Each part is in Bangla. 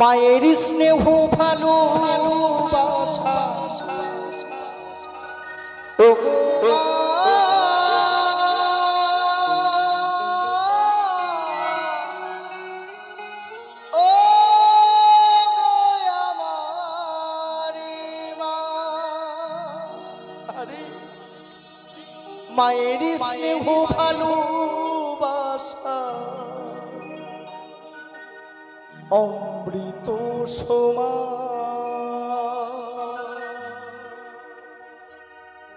মায়ের স্নেহ ভালো ভালোবাসা। মায়ের স্নেহ ভালোবাসা অমৃত সমান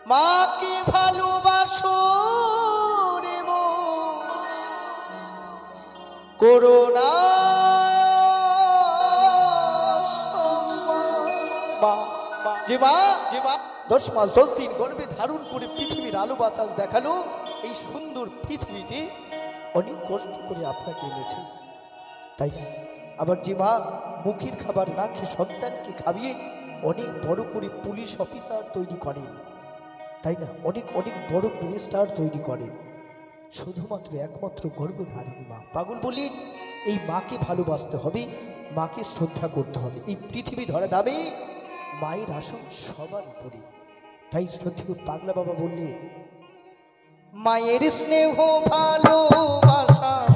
মাকে ভালোবাসো রে। করোনা যে মা দশ মাস দশ দিন গর্ভে ধারণ করে পৃথিবীর আলো বাতাস দেখাল। এই সুন্দর পৃথিবীতে অনেক কষ্ট করে আপনাকে এনেছে। তাই আবার যে মা মুখের খাবার না খেয়ে সন্তানকে খাইয়ে অনেক বড় করে পুলিশ অফিসার তৈরি করেন। তাই না? অনেক অনেক বড় মিনিস্টার তৈরি করেন। শুধুমাত্র একমাত্র গর্ভধারিণী মা। পাগল বলি, এই মাকে ভালোবাসতে হবে, মাকে শ্রদ্ধা করতে হবে। এই পৃথিবী ধরা দামে মায়ের আসন সবার উপরে। তাই শ্রদ্ধেয় পাগলা বাবা বললেন, মায়ের স্নেহ ভালোবাসা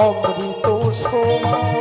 অমৃত সমান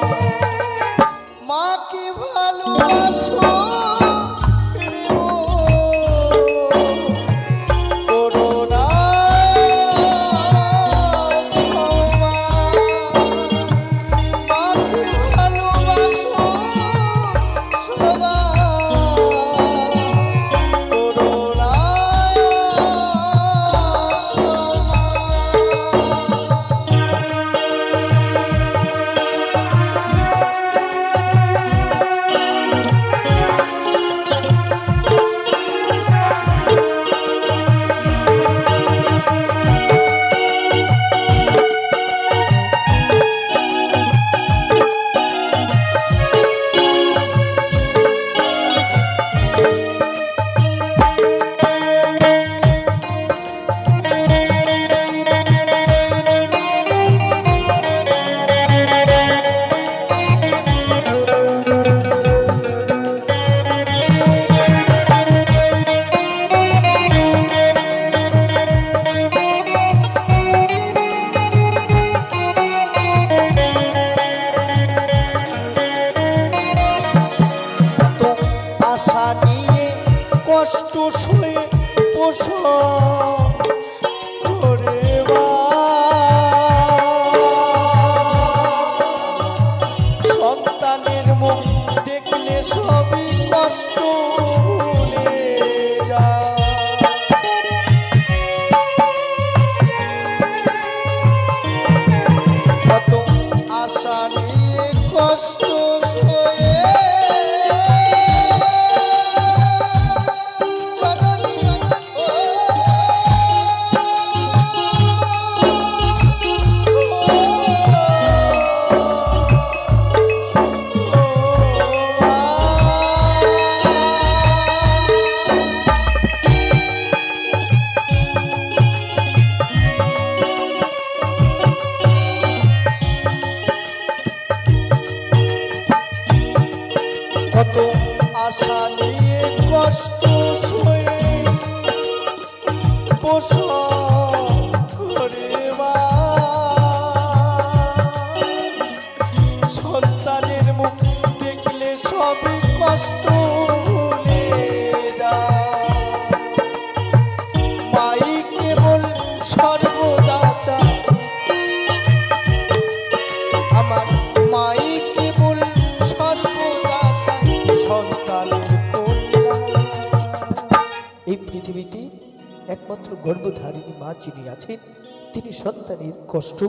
আমার মাই কেবল সর্বদা চায় একমাত্র গর্ভধারিণী মা যিনি আছেন, তিনি সন্তানের কষ্ট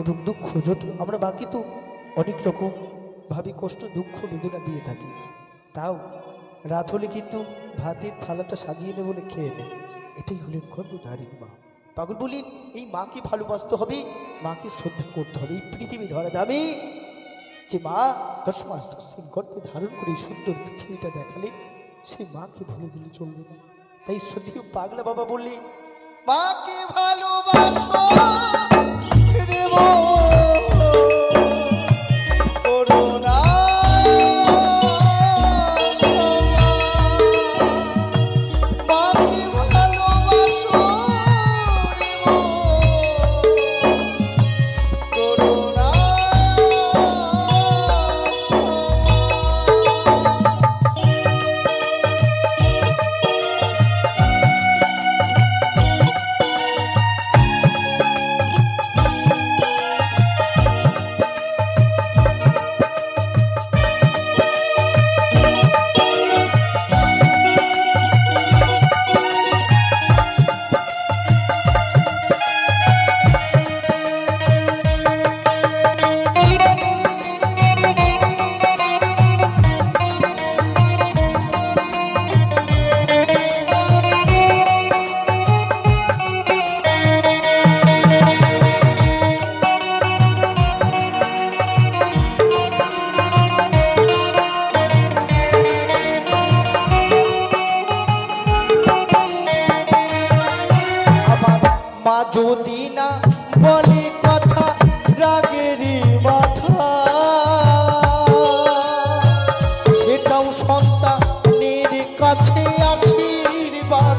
এবং দুঃখ যত, আমরা বাকি তো অনেক রকম ভাবে কষ্ট, দুঃখ, বেদনা দিয়ে থাকি। তাও রাত হলে কিন্তু ভাতের থালাটা সাজিয়ে নেব বলে খেয়ে নেয়। এটাই হলেন গর্ভধারীর মা। পাগল বলিন এই মাকে ভালোবাসতে হবে, মাকে শ্রদ্ধা করতে হবে। এই পৃথিবী ধরা দামি যে মা দশ মাস দশ দিন গর্ভে ধারণ করে সুন্দর পৃথিবীটা দেখালে সেই মাকে ভুলে গেলে চলবে না। তাই শ্রদ্ধেয় পাগলা বাবা বললেন মাকে ভালোবাসো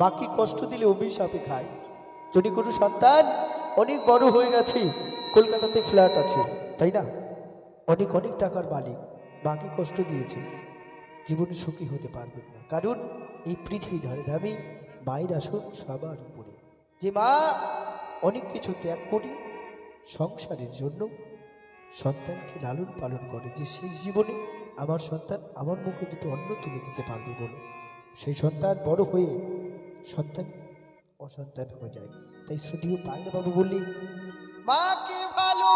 বাকি কষ্ট দিলে অভিশাপে খায়। যদি কোনো সন্তান অনেক বড় হয়ে গেছে, কলকাতাতে ফ্ল্যাট আছে, তাই না? অনেক অনেক টাকার মালিক বাকি কষ্ট দিয়েছে, জীবনে সুখী হতে পারবেন না। কারণ এই পৃথিবী ধরে দামি মায়ের আসন সবার উপরে। যে মা অনেক কিছু ত্যাগ করি সংসারের জন্য সন্তানকে লালন পালন করে, যে শেষ জীবনে আমার সন্তান আমার মুখে দুটো অন্ন তুলে দিতে পারবে বলে, সেই সন্তান বড় হয়ে সন্তান অসন্তান হয়ে যায়। তাই শুধু পাগলা বাবু বললি মাকে ভালো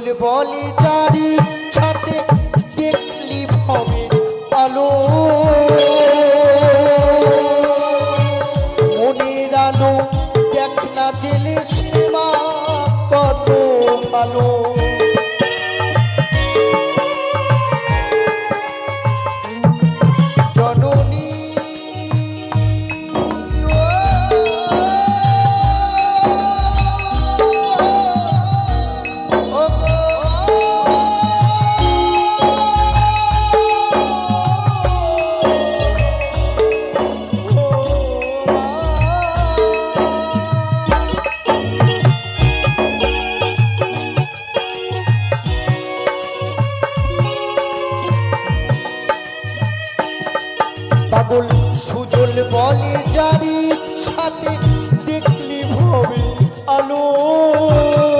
সুজল বলে চারি ছাতে দেখলি ভবে আলো। মনের আলো দেখ না জেলে আলো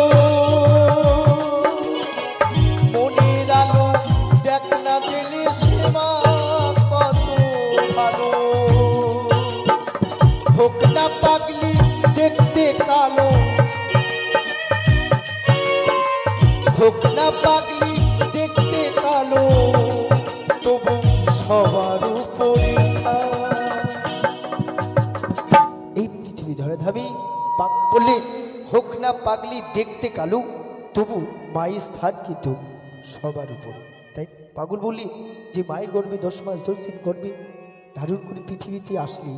হোক পাগলি দেখতে কালো, তবু মায়ের স্থান কিন্তু সবার উপরে। তাই পাগল বলি যে মায়ের গর্ভে দশ মাস দশ দিন গর্ভে ধারণ করে পৃথিবীতে আসলি,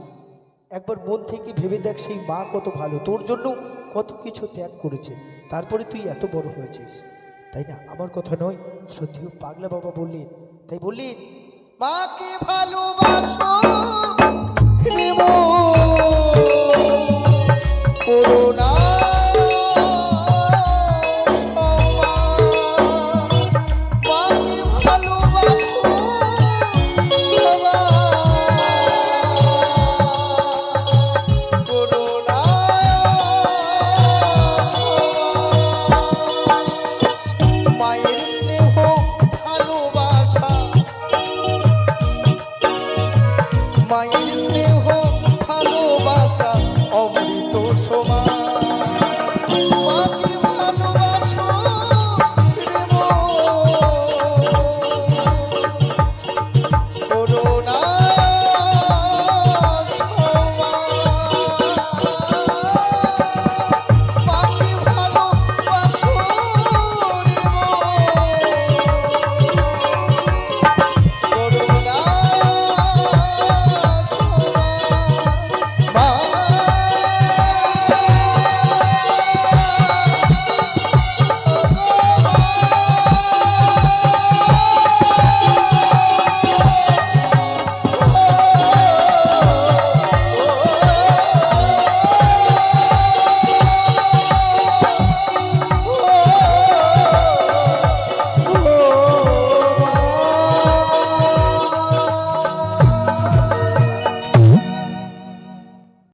একবার মন থেকে ভেবে দেখ সেই মা কত ভালো, তোর জন্য কত কিছু ত্যাগ করেছে, তারপরে তুই এত বড় হয়েছিস। তাই না? আমার কথা নয় সত্যিও পাগলা বাবা বললেন। তাই বললেন, মাকে ভালোবাসো